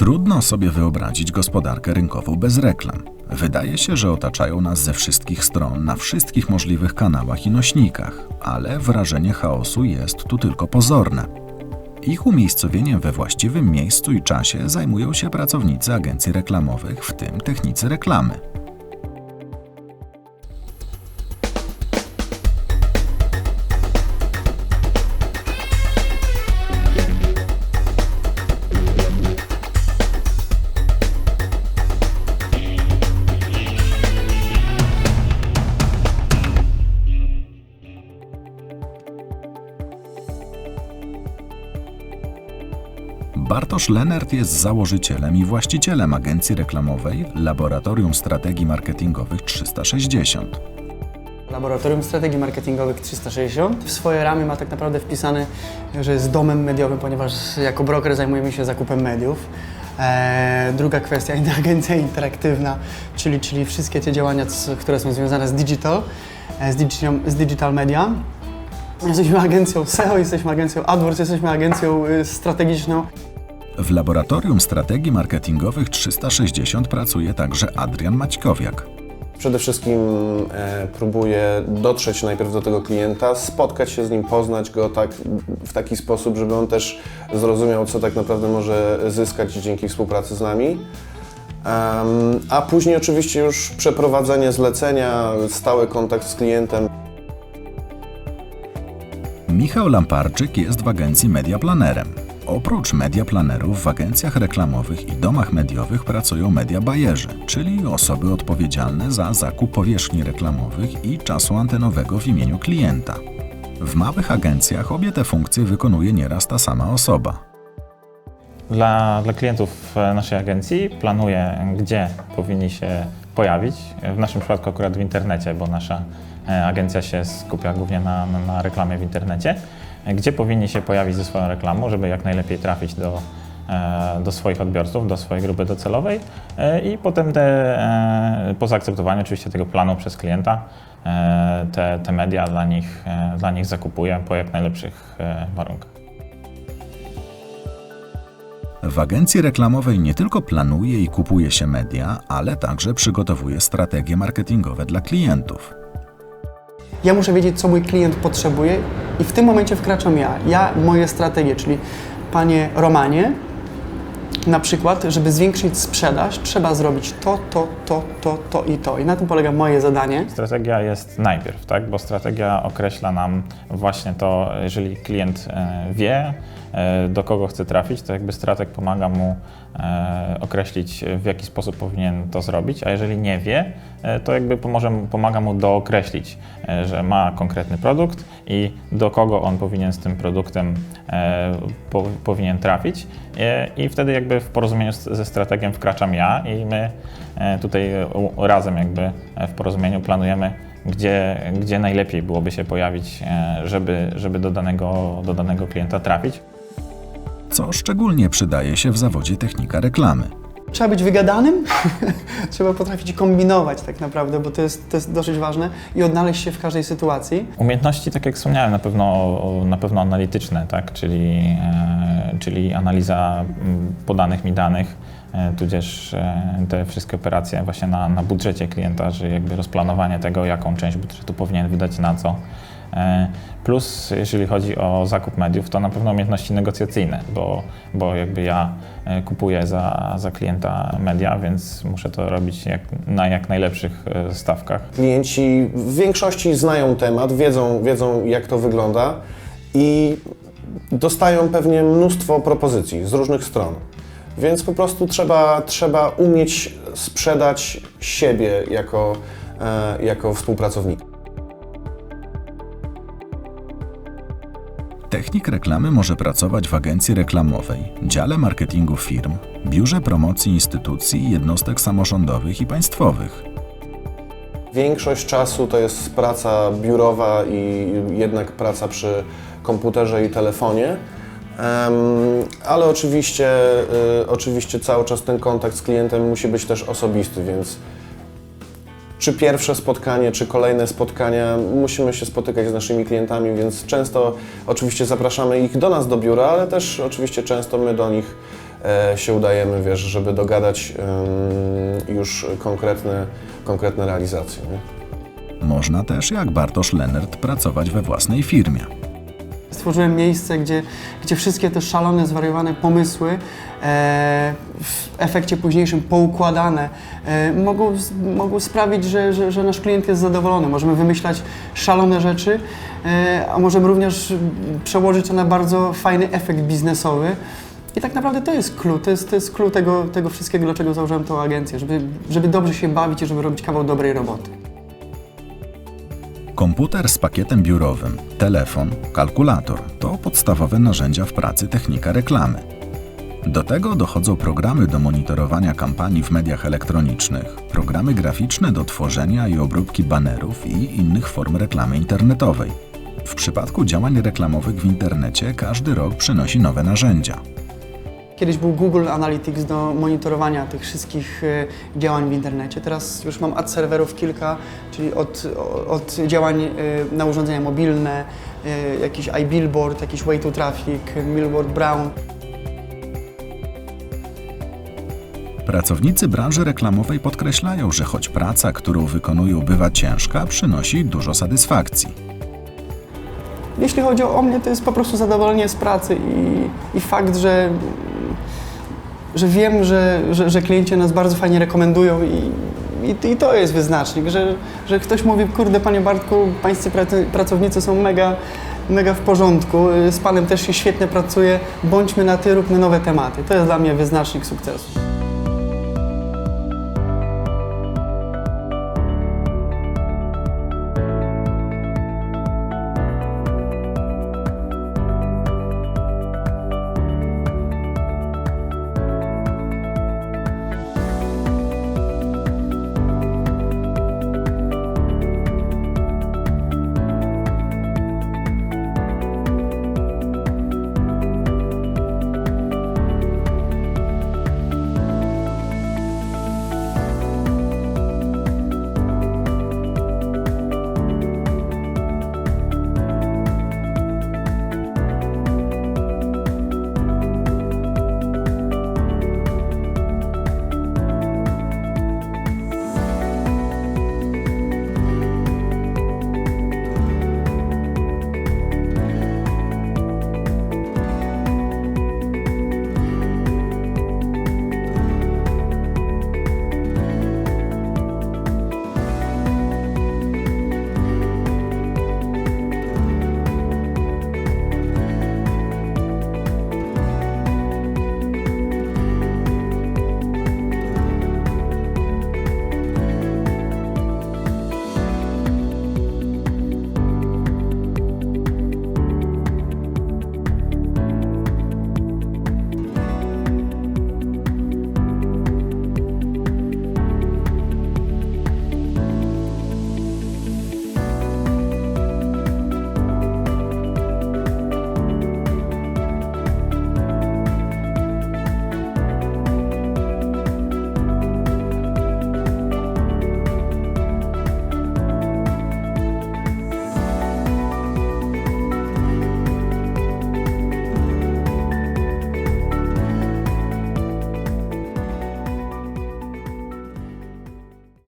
Trudno sobie wyobrazić gospodarkę rynkową bez reklam. Wydaje się, że otaczają nas ze wszystkich stron, na wszystkich możliwych kanałach i nośnikach, ale wrażenie chaosu jest tu tylko pozorne. Ich umiejscowieniem we właściwym miejscu i czasie zajmują się pracownicy agencji reklamowych, w tym technicy reklamy. Bartosz Lenert jest założycielem i właścicielem agencji reklamowej Laboratorium Strategii Marketingowych 360. Laboratorium Strategii Marketingowych 360 w swoje ramy ma tak naprawdę wpisane, że jest domem mediowym, ponieważ jako broker zajmujemy się zakupem mediów. Eee, druga kwestia, agencja interaktywna, czyli, czyli wszystkie te działania, które są związane z digital, e, z digital, z digital media. Jesteśmy agencją SEO, jesteśmy agencją AdWords, jesteśmy agencją y, strategiczną. W Laboratorium Strategii Marketingowych 360 pracuje także Adrian Maćkowiak. Przede wszystkim e, próbuję dotrzeć najpierw do tego klienta, spotkać się z nim, poznać go tak, w taki sposób, żeby on też zrozumiał, co tak naprawdę może zyskać dzięki współpracy z nami. Em, a później oczywiście już przeprowadzenie zlecenia, stały kontakt z klientem. Michał Lamparczyk jest w agencji Mediaplanerem. Oprócz mediaplanerów w agencjach reklamowych i domach mediowych pracują mediabajerzy, czyli osoby odpowiedzialne za zakup powierzchni reklamowych i czasu antenowego w imieniu klienta. W małych agencjach obie te funkcje wykonuje nieraz ta sama osoba. Dla, dla klientów naszej agencji planuję, gdzie powinni się pojawić. W naszym przypadku akurat w internecie, bo nasza e, agencja się skupia głównie na, na, reklamie w internecie. Gdzie powinni się pojawić ze swoją reklamą, żeby jak najlepiej trafić do, e, do swoich odbiorców, do swojej grupy docelowej e, i potem te, po zaakceptowaniu oczywiście tego planu przez klienta te, te media dla nich, dla nich zakupuję po jak najlepszych warunkach. W agencji reklamowej nie tylko planuje i kupuje się media, ale także przygotowuje strategie marketingowe dla klientów. Ja muszę wiedzieć, co mój klient potrzebuje i w tym momencie wkraczam ja. Ja, moje strategie, czyli panie Romanie, na przykład, żeby zwiększyć sprzedaż, trzeba zrobić to, to, to, to, to i to. I na tym polega moje zadanie. Strategia jest najpierw, tak? bo strategia określa nam właśnie to, jeżeli klient e, wie, e, do kogo chce trafić, to jakby strateg pomaga mu e, określić, w jaki sposób powinien to zrobić, a jeżeli nie wie, to jakby pomoże, pomaga mu dookreślić, że ma konkretny produkt i do kogo on powinien z tym produktem e, po, powinien trafić E, i wtedy jakby w porozumieniu z, ze strategiem wkraczam ja i my e, tutaj razem jakby e, w porozumieniu planujemy, gdzie, gdzie najlepiej byłoby się pojawić, e, żeby, żeby do, danego, do danego klienta trafić. Co szczególnie przydaje się w zawodzie technika reklamy. Trzeba być wygadanym, trzeba potrafić kombinować tak naprawdę, bo to jest, to jest dosyć ważne i odnaleźć się w każdej sytuacji. Umiejętności, tak jak wspomniałem, na pewno, na pewno analityczne, tak? czyli, e, czyli analiza m, podanych mi danych, e, tudzież e, te wszystkie operacje właśnie na, na budżecie klienta, że jakby rozplanowanie tego, jaką część budżetu powinien wydać na co. E, Plus, jeżeli chodzi o zakup mediów, to na pewno umiejętności negocjacyjne, bo, bo jakby ja e, kupuję za, za klienta media, więc muszę to robić jak, na jak najlepszych e, stawkach. Klienci w większości znają temat, wiedzą, wiedzą jak to wygląda i dostają pewnie mnóstwo propozycji z różnych stron. Więc po prostu trzeba, trzeba umieć sprzedać siebie jako, jako współpracownika. Technik reklamy może pracować w agencji reklamowej, dziale marketingu firm, biurze promocji instytucji jednostek samorządowych i państwowych. Większość czasu to jest praca biurowa i jednak praca przy komputerze i telefonie. Ale oczywiście, y, oczywiście cały czas ten kontakt z klientem musi być też osobisty, więc czy pierwsze spotkanie, czy kolejne spotkania, musimy się spotykać z naszymi klientami, więc często oczywiście zapraszamy ich do nas do biura, ale też oczywiście często my do nich e, się udajemy, wiesz, żeby dogadać już konkretne, konkretne realizacje. Nie? Można też, jak Bartosz Lennert, pracować we własnej firmie. Stworzyłem miejsce, gdzie, gdzie wszystkie te szalone, zwariowane pomysły, e, w efekcie późniejszym poukładane, e, mogą, mogą sprawić, że, że, że nasz klient jest zadowolony. Możemy wymyślać szalone rzeczy, e, a możemy również przełożyć to na bardzo fajny efekt biznesowy. I tak naprawdę to jest clue, to jest, to jest tego, tego wszystkiego, dlaczego założyłem tą agencję, żeby, żeby dobrze się bawić i żeby robić kawał dobrej roboty. Komputer z pakietem biurowym, telefon, kalkulator to podstawowe narzędzia w pracy technika reklamy. Do tego dochodzą programy do monitorowania kampanii w mediach elektronicznych, programy graficzne do tworzenia i obróbki banerów i innych form reklamy internetowej. W przypadku działań reklamowych w internecie każdy rok przynosi nowe narzędzia. Kiedyś był Google Analytics do monitorowania tych wszystkich e, działań w internecie. Teraz już mam ad serwerów kilka, czyli od, od działań e, na urządzenia mobilne, e, jakiś iBillboard, jakiś Way to Traffic, Millward Brown. Pracownicy branży reklamowej podkreślają, że choć praca, którą wykonują, bywa ciężka, przynosi dużo satysfakcji. Jeśli chodzi o mnie, to jest po prostu zadowolenie z pracy i, i fakt, że, że wiem, że, że, że klienci nas bardzo fajnie rekomendują i, i, i to jest wyznacznik, że, że ktoś mówi, kurde panie Bartku, pańscy pracownicy są mega, mega w porządku, z panem też się świetnie pracuje, bądźmy na ty, róbmy nowe tematy. To jest dla mnie wyznacznik sukcesu.